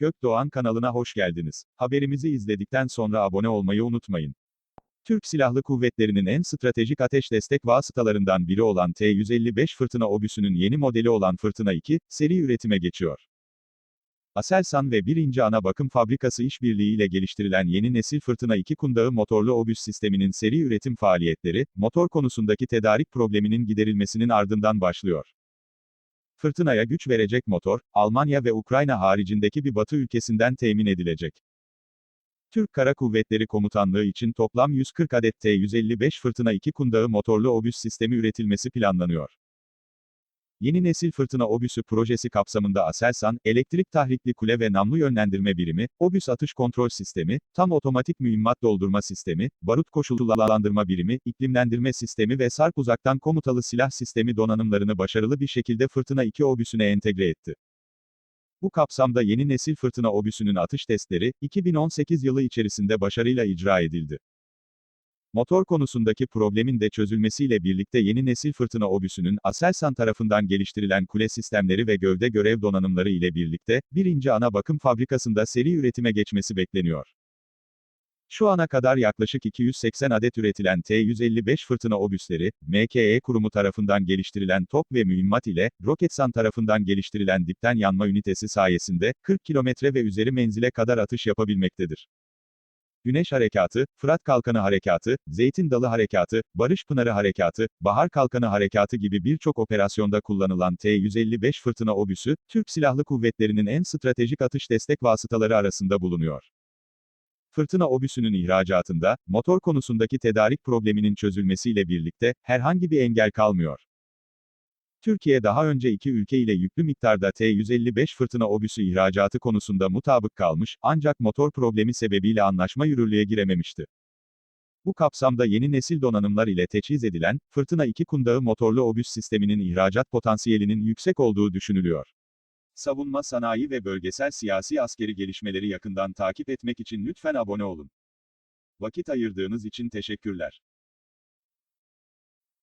Gökdoğan kanalına hoş geldiniz. Haberimizi izledikten sonra abone olmayı unutmayın. Türk Silahlı Kuvvetleri'nin en stratejik ateş destek vasıtalarından biri olan T-155 Fırtına obüsünün yeni modeli olan Fırtına 2, seri üretime geçiyor. Aselsan ve 1. Ana Bakım Fabrikası işbirliğiyle geliştirilen yeni nesil Fırtına 2 kundağı motorlu obüs sisteminin seri üretim faaliyetleri, motor konusundaki tedarik probleminin giderilmesinin ardından başlıyor. Fırtınaya güç verecek motor, Almanya ve Ukrayna haricindeki bir batı ülkesinden temin edilecek. Türk Kara Kuvvetleri Komutanlığı için toplam 140 adet T-155 Fırtına 2 kundağı motorlu obüs sistemi üretilmesi planlanıyor. Yeni nesil fırtına obüsü projesi kapsamında Aselsan, elektrik tahrikli kule ve namlu yönlendirme birimi, obüs atış kontrol sistemi, tam otomatik mühimmat doldurma sistemi, barut koşullandırma birimi, iklimlendirme sistemi ve sarp uzaktan komutalı silah sistemi donanımlarını başarılı bir şekilde fırtına 2 obüsüne entegre etti. Bu kapsamda yeni nesil fırtına obüsünün atış testleri, 2018 yılı içerisinde başarıyla icra edildi. Motor konusundaki problemin de çözülmesiyle birlikte yeni nesil fırtına obüsünün, Aselsan tarafından geliştirilen kule sistemleri ve gövde görev donanımları ile birlikte, birinci ana bakım fabrikasında seri üretime geçmesi bekleniyor. Şu ana kadar yaklaşık 280 adet üretilen T-155 fırtına obüsleri, MKE kurumu tarafından geliştirilen top ve mühimmat ile, Roketsan tarafından geliştirilen dipten yanma ünitesi sayesinde, 40 kilometre ve üzeri menzile kadar atış yapabilmektedir. Güneş Harekatı, Fırat Kalkanı Harekatı, Zeytin Dalı Harekatı, Barış Pınarı Harekatı, Bahar Kalkanı Harekatı gibi birçok operasyonda kullanılan T-155 fırtına obüsü, Türk Silahlı Kuvvetleri'nin en stratejik atış destek vasıtaları arasında bulunuyor. Fırtına obüsünün ihracatında, motor konusundaki tedarik probleminin çözülmesiyle birlikte, herhangi bir engel kalmıyor. Türkiye daha önce iki ülke ile yüklü miktarda T-155 fırtına obüsü ihracatı konusunda mutabık kalmış, ancak motor problemi sebebiyle anlaşma yürürlüğe girememişti. Bu kapsamda yeni nesil donanımlar ile teçhiz edilen, Fırtına 2 kundağı motorlu obüs sisteminin ihracat potansiyelinin yüksek olduğu düşünülüyor. Savunma sanayi ve bölgesel siyasi askeri gelişmeleri yakından takip etmek için lütfen abone olun. Vakit ayırdığınız için teşekkürler.